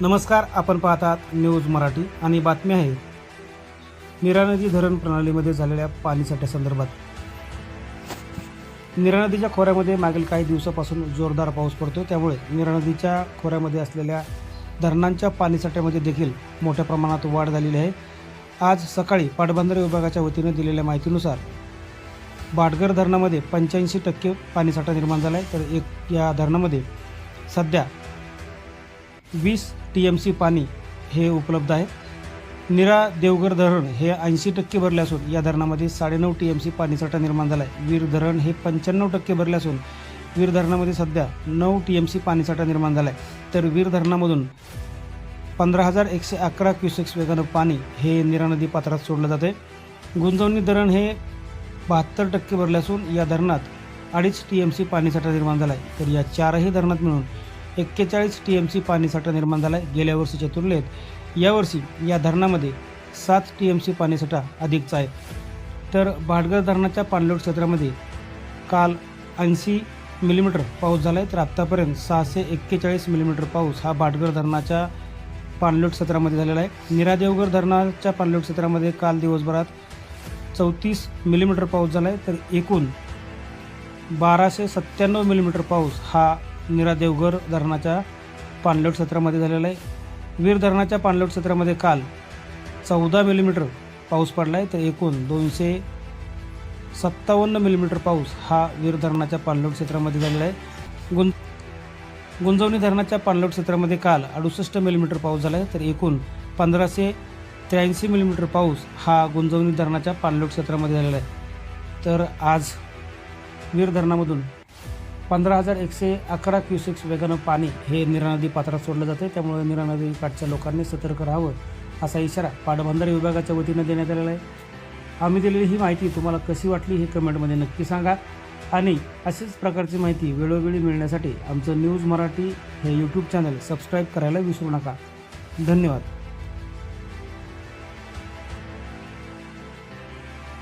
नमस्कार आपण पाहतात न्यूज मराठी आणि बातमी आहे. नीरा नदी धरण प्रणालीमध्ये झालेल्या पाणीसाठ्यासंदर्भात नीरा नदीच्या खोऱ्यामध्ये मागील काही दिवसापासून जोरदार पाऊस पडतो त्यामुळे नीरा नदीच्या खोऱ्यामध्ये असलेल्या धरणांच्या पाणीसाठ्यामध्ये देखील मोठ्या प्रमाणात वाढ झालेली आहे. आज सकाळी पाटबंधारे विभागाच्या वतीने दिलेल्या माहितीनुसार बाटगर धरणामध्ये पंच्याऐंशी टक्के पाणीसाठा निर्माण झाला आहे तर एक या धरणामध्ये सध्या वीस टी एम सी पाणी हे उपलब्ध आहे. निरा देवघर धरण हे ऐंशी टक्के भरले असून या धरणामध्ये साडेनऊ टी एम सी पाणीसाठा निर्माण झाला आहे वीर धरण हे पंच्याण्णव टक्के भरले असून वीर धरणामध्ये सध्या नऊ टी एम सी पाणीसाठा निर्माण झाला आहे तर वीर धरणामधून पंधरा हजार एकशे अकरा क्युसेक्स वेगानं पाणी हे निरा नदी पात्रात सोडलं जाते आहे गुंजवणी धरण हे बहात्तर टक्के भरले असून या धरणात अडीच टी एम सी पाणीसाठा निर्माण झाला आहे तर या चारही धरणात मिळून एक्केचाळीस टी एम सी पाणीसाठा निर्माण झाला आहे गेल्या वर्षीच्या तुलनेत यावर्षी या धरणामध्ये सात टी एम सी पाणीसाठा अधिकचा आहे. तर भाटगर धरणाच्या पाणलोट क्षेत्रामध्ये काल ऐंशी मिलीमीटर पाऊस झाला आहे तर आत्तापर्यंत सहाशे एक्केचाळीस मिलीमीटर पाऊस हा भाटगर धरणाच्या पाणलोट क्षेत्रामध्ये झालेला आहे. निरादेवगर धरणाच्या पाणलोट क्षेत्रामध्ये काल दिवसभरात चौतीस मिलीमीटर पाऊस झाला आहे तर एकूण बाराशे सत्त्याण्णव मिलीमीटर पाऊस हा निरादेवगर धरणाच्या पाणलोट क्षेत्रामध्ये झालेला आहे. वीर धरणाच्या पाणलोट क्षेत्रामध्ये काल चौदा मिलीमीटर पाऊस पडला आहे तर एकूण दोनशे सत्तावन्न मिलीमीटर पाऊस हा वीर धरणाच्या पाणलोट क्षेत्रामध्ये झालेला आहे. गुं गुंजवणी धरणाच्या पाणलोट क्षेत्रामध्ये काल अडुसष्ट मिलीमीटर पाऊस झाला आहे तर एकूण पंधराशे त्र्याऐंशी मिलीमीटर पाऊस हा गुंजवणी धरणाच्या पाणलोट क्षेत्रामध्ये झालेला आहे. तर आज वीर धरणामधून पंधरा हजार एकशे अकरा क्युसेक्स वेगानं पाणी हे निरा नदी पात्रात सोडलं जाते त्यामुळे निरा नदी काठच्या लोकांनी सतर्क राहावं असा इशारा पाटबंधारे विभागाच्या वतीनं देण्यात आलेला आहे. आम्ही दिलेली ही माहिती तुम्हाला कशी वाटली हे कमेंटमध्ये नक्की सांगा. आणि अशीच प्रकारची माहिती वेळोवेळी मिळण्यासाठी आमचं न्यूज मराठी हे यूट्यूब चॅनल सबस्क्राईब करायला विसरू नका. धन्यवाद.